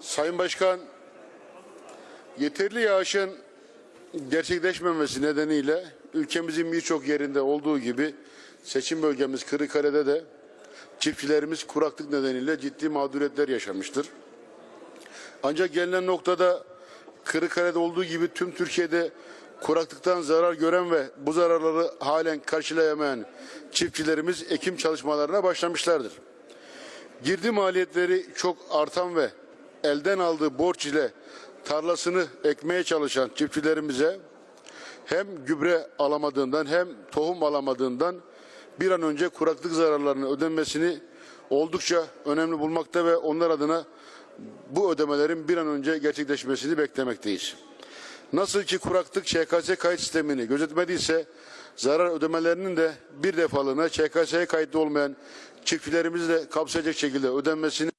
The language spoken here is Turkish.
Sayın Başkan, yeterli yağışın gerçekleşmemesi nedeniyle ülkemizin birçok yerinde olduğu gibi seçim bölgemiz Kırıkkale'de de çiftçilerimiz kuraklık nedeniyle ciddi mağduriyetler yaşamıştır. Ancak gelinen noktada Kırıkkale'de olduğu gibi tüm Türkiye'de kuraklıktan zarar gören ve bu zararları halen karşılayamayan çiftçilerimiz ekim çalışmalarına başlamışlardır. Girdi maliyetleri çok artan ve elden aldığı borç ile tarlasını ekmeye çalışan çiftçilerimize hem gübre alamadığından hem tohum alamadığından bir an önce kuraklık zararlarının ödenmesini oldukça önemli bulmakta ve onlar adına bu ödemelerin bir an önce gerçekleşmesini beklemekteyiz. Nasıl ki kuraklık ÇKS kayıt sistemini gözetmediyse zarar ödemelerinin de bir defalığına ÇKS'ye kayıtlı olmayan çiftçilerimizi de kapsayacak şekilde ödenmesini